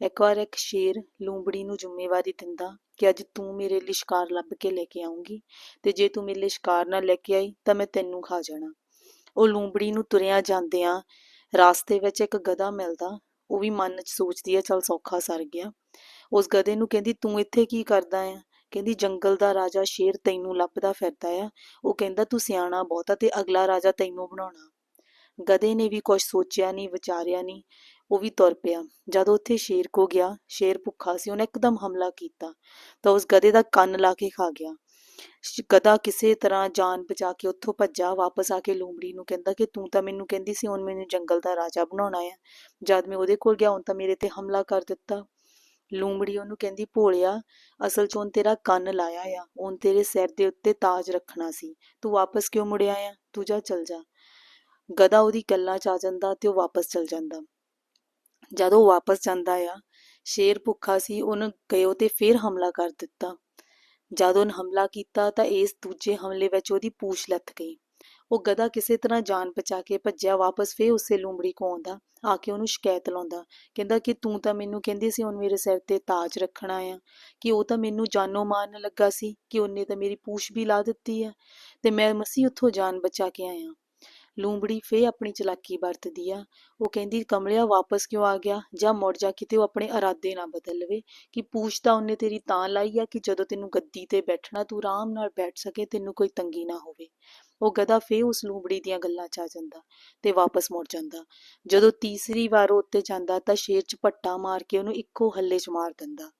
ਇੱਕ ਵਾਰ ਇੱਕ ਸ਼ੇਰ ਲੂੰਬੜੀ ਨੂੰ ਜ਼ਿੰਮੇਵਾਰੀ ਦਿੰਦਾ ਕਿ ਅੱਜ ਤੂੰ ਮੇਰੇ ਲਈ ਸ਼ਿਕਾਰ ਲੱਭ ਕੇ ਲੈ ਕੇ ਆਉਂਗੀ ਤੇ ਜੇ ਤੂੰ ਮੇਰੇ ਲਈ ਸ਼ਿਕਾਰ ਨਾ ਲੈ ਕੇ ਆਈ ਤਾਂ ਮੈਂ ਤੈਨੂੰ ਖਾ ਜਾਣਾ। ਉਹ ਲੂੰਬੜੀ ਨੂੰ ਤੁਰਿਆ ਜਾਂਦਿਆਂ ਰਾਸਤੇ ਵਿੱਚ ਇੱਕ ਗਧਾ ਮਿਲਦਾ, ਉਹ ਵੀ ਮਨ 'ਚ ਸੋਚਦੀ ਹੈ ਚਲ ਸੌਖਾ ਸਰ ਗਿਆ। ਉਸ ਗਧੇ ਨੂੰ ਕਹਿੰਦੀ, ਤੂੰ ਇੱਥੇ ਕੀ ਕਰਦਾ ਆ ਕਹਿੰਦੀ, ਜੰਗਲ ਦਾ ਰਾਜਾ ਸ਼ੇਰ ਤੈਨੂੰ ਲੱਭਦਾ ਫਿਰਦਾ ਆ। ਉਹ ਕਹਿੰਦਾ, ਤੂੰ ਸਿਆਣਾ ਬਹੁਤਾ ਤੇ ਅਗਲਾ ਰਾਜਾ ਤੈਨੂੰ ਬਣਾਉਣਾ। ਗਧੇ ਨੇ ਵੀ ਕੁਝ ਸੋਚਿਆ ਨਹੀਂ ਵਿਚਾਰਿਆ ਨਹੀਂ ਉਹ ਵੀ ਤੁਰ ਪਿਆ। ਜਦ ਉੱਥੇ ਸ਼ੇਰ ਕੋ ਗਿਆ, ਸ਼ੇਰ ਭੁੱਖਾ ਸੀ, ਉਹਨੇ ਇੱਕਦਮ ਹਮਲਾ ਕੀਤਾ, ਤਾਂ ਉਸ ਗਧੇ ਦਾ ਕੰਨ ਲਾ ਕੇ ਖਾ ਗਿਆ। ਸ਼- ਗਧਾ ਕਿਸੇ ਤਰ੍ਹਾਂ ਜਾਨ ਬਚਾ ਕੇ ਉੱਥੋਂ ਭੱਜਾ, ਵਾਪਸ ਆ ਕੇ ਲੂੰਬੜੀ ਨੂੰ ਕਹਿੰਦਾ ਕਿ ਤੂੰ ਤਾਂ ਮੈਨੂੰ ਕਹਿੰਦੀ ਸੀ, ਹੁਣ ਮੈਨੂੰ ਜੰਗਲ ਦਾ ਰਾਜਾ ਬਣਾਉਣਾ ਆ। ਜਦ ਮੈਂ ਉਹਦੇ ਕੋਲ ਗਿਆ, ਹੁਣ ਤਾਂ ਮੇਰੇ ਤੇ ਹਮਲਾ ਕਰ ਦਿੱਤਾ ਲੂੰਬੜੀ ਉਹਨੂੰ ਕਹਿੰਦੀ, ਭੋਲਿਆ, ਅਸਲ 'ਚ ਉਹਨ ਤੇਰਾ ਕੰਨ ਲਾਇਆ ਆ। ਉਹਨ ਤੇਰੇ ਸਿਰ ਦੇ ਉੱਤੇ ਤਾਜ ਰੱਖਣਾ ਸੀ। ਤੂੰ ਵਾਪਸ ਕਿਉਂ ਮੁੜਿਆ ਆ? ਤੂੰ ਜਾ ਚਲ ਜਾ ਗਦਾ ਉਹਦੀ ਗੱਲਾਂ 'ਚ ਆ ਜਾਂਦਾ ਤੇ ਉਹ ਵਾਪਸ ਚਲ ਜਾਂਦਾ। ਜਦ ਉਹ ਵਾਪਸ ਜਾਂਦਾ ਆ, ਸ਼ੇਰ ਭੁੱਖਾ ਸੀ, ਉਹਨੂੰ ਗਇਓ ਤੇ ਫੇਰ ਹਮਲਾ ਕਰ ਦਿੱਤਾ। ਜਦੋਂ ਉਹਨੇ ਹਮਲਾ ਕੀਤਾ ਤਾਂ ਇਸ ਦੂਜੇ ਹਮਲੇ ਵਿੱਚ ਉਹਦੀ ਪੂਛ ਲੱਥ ਗਈ। ਉਹ ਗਧਾ ਕਿਸੇ ਤਰ੍ਹਾਂ ਜਾਨ ਬਚਾ ਕੇ ਭੱਜਿਆ ਵਾਪਸ, ਫੇਰ ਉਸੇ ਲੂੰਬੜੀ ਕੋ ਆਉਂਦਾ, ਆ ਕੇ ਉਹਨੂੰ ਸ਼ਿਕਾਇਤ ਲਾਉਂਦਾ, ਕਹਿੰਦਾ ਕਿ ਤੂੰ ਤਾਂ ਮੈਨੂੰ ਕਹਿੰਦੀ ਸੀ ਹੁਣ ਮੇਰੇ ਸਿਰ ਤੇ ਤਾਜ ਰੱਖਣਾ ਆ, ਕਿ ਉਹ ਤਾਂ ਮੈਨੂੰ ਜਾਨੋਂ ਮਾਰਨ ਲੱਗਾ ਸੀ, ਕਿ ਉਹਨੇ ਤਾਂ ਮੇਰੀ ਪੂਛ ਵੀ ਲਾ ਦਿੱਤੀ ਆ, ਤੇ ਮੈਂ ਮਸੀ ਉੱਥੋਂ ਜਾਨ ਬਚਾ ਕੇ ਆਇਆ। ਲੂੰਬੜੀ ਫੇ ਆਪਣੀ ਚਲਾਕੀ ਵਰਤਦੀ ਆ। ਉਹ ਕਹਿੰਦੀ, ਕਮਲਿਆ, ਵਾਪਸ ਕਿਉਂ ਆ ਗਿਆ? ਜਾਂ ਮੁੜ ਜਾ ਕਿਤੇ ਉਹ ਆਪਣੇ ਇਰਾਦੇ ਨਾ ਬਦਲ ਲਵੇ ਕਿ ਪੂਛ ਤਾਂ ਉਹਨੇ ਤੇਰੀ ਤਾਂ ਲਾਈ ਆ ਕਿ ਜਦੋਂ ਤੈਨੂੰ ਗੱਦੀ ਤੇ ਬੈਠਣਾ ਤੂੰ ਆਰਾਮ ਨਾਲ ਬੈਠ ਸਕੇ, ਤੈਨੂੰ ਕੋਈ ਤੰਗੀ ਨਾ ਹੋਵੇ। ਉਹ ਗਧਾ ਫੇ ਉਸ ਲੂੰਬੜੀ ਦੀਆਂ ਗੱਲਾਂ 'ਚ ਆ ਜਾਂਦਾ ਤੇ ਵਾਪਸ ਮੁੜ ਜਾਂਦਾ। ਜਦੋਂ ਤੀਸਰੀ ਵਾਰ ਉਹ ਉੱਤੇ ਜਾਂਦਾ ਤਾਂ ਸ਼ੇਰ 'ਚ ਪੱਟਾ ਮਾਰ ਕੇ ਉਹਨੂੰ ਇੱਕੋ ਹੱਲੇ 'ਚ ਮਾਰ ਦਿੰਦਾ।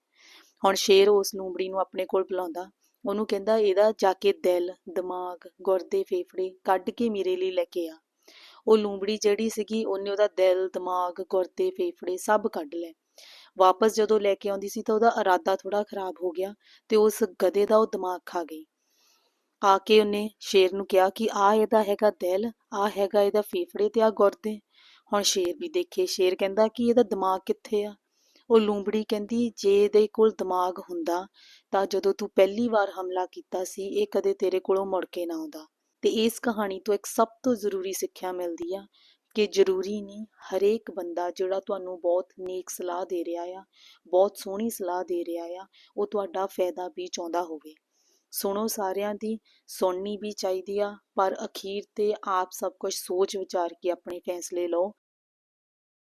ਹੁਣ ਸ਼ੇਰ ਉਸ ਲੂੰਬੜੀ ਨੂੰ ਆਪਣੇ ਕੋਲ ਬੁਲਾਉਂਦਾ। ਉਹਨੂੰ ਕਹਿੰਦਾ ਇਹਦਾ ਜਾ ਕੇ ਦਿਲ, ਦਿਮਾਗ, ਗੁਰਦੇ, ਫੇਫੜੇ ਕੱਢ ਕੇ ਮੇਰੇ ਲਈ ਲੈ ਕੇ ਆ। ਉਹ ਲੂੰਬੜੀ ਜਿਹੜੀ ਸੀਗੀ, ਉਹਨੇ ਉਹਦਾ ਦਿਲ, ਦਿਮਾਗ, ਗੁਰਦੇ, ਫੇਫੜੇ ਸਭ ਕੱਢ ਲਏ। ਵਾਪਸ ਜਦੋਂ ਲੈ ਕੇ ਆਉਂਦੀ ਸੀ ਤਾਂ ਉਹਦਾ ਇਰਾਦਾ ਥੋੜਾ ਖਰਾਬ ਹੋ ਗਿਆ ਤੇ ਉਸ ਗਧੇ ਦਾ ਉਹ ਦਿਮਾਗ ਖਾ ਗਈ। ਆ ਕੇ ਉਹਨੇ ਸ਼ੇਰ ਨੂੰ ਕਿਹਾ ਕਿ ਆ ਇਹਦਾ ਹੈਗਾ ਦਿਲ ਆ ਹੈਗਾ ਇਹਦਾ ਫੇਫੜੇ ਤੇ ਆ ਗੁਰਦੇ। ਹੁਣ ਸ਼ੇਰ ਵੀ ਦੇਖੇ, ਸ਼ੇਰ ਕਹਿੰਦਾ ਕਿ ਇਹਦਾ ਦਿਮਾਗ ਕਿੱਥੇ ਆ? ਉਹ ਲੂੰਬੜੀ ਕਹਿੰਦੀ, ਜੇ ਇਹਦੇ ਕੋਲ ਦਿਮਾਗ ਹੁੰਦਾ ਤਾਂ ਜਦੋਂ ਤੂੰ ਪਹਿਲੀ ਵਾਰ ਹਮਲਾ ਕੀਤਾ ਸੀ, ਇਹ ਕਦੇ ਤੇਰੇ ਕੋਲੋਂ ਮੁੜ ਕੇ ਨਾ ਆਉਂਦਾ। ਤੇ ਇਸ ਕਹਾਣੀ ਤੋਂ ਇੱਕ ਸਭ ਤੋਂ ਜ਼ਰੂਰੀ ਸਿੱਖਿਆ ਮਿਲਦੀ ਆ ਕਿ ਜ਼ਰੂਰੀ ਨਹੀਂ, ਹਰੇਕ ਬੰਦਾ ਜਿਹੜਾ ਤੁਹਾਨੂੰ ਬਹੁਤ ਨੇਕ ਸਲਾਹ ਦੇ ਰਿਹਾ ਆ, ਬਹੁਤ ਸੋਹਣੀ ਸਲਾਹ ਦੇ ਰਿਹਾ ਆ, ਉਹ ਤੁਹਾਡਾ ਫਾਇਦਾ ਵੀ ਚਾਹੁੰਦਾ ਹੋਵੇ। ਸੁਣੋ ਸਾਰਿਆਂ ਦੀ, ਸੁਣਨੀ ਵੀ ਚਾਹੀਦੀ ਆ, ਪਰ ਅਖੀਰ ਤੇ ਆਪ ਸਭ ਕੁਝ ਸੋਚ ਵਿਚਾਰ ਕੇ ਆਪਣੇ ਫੈਸਲੇ ਲਓ।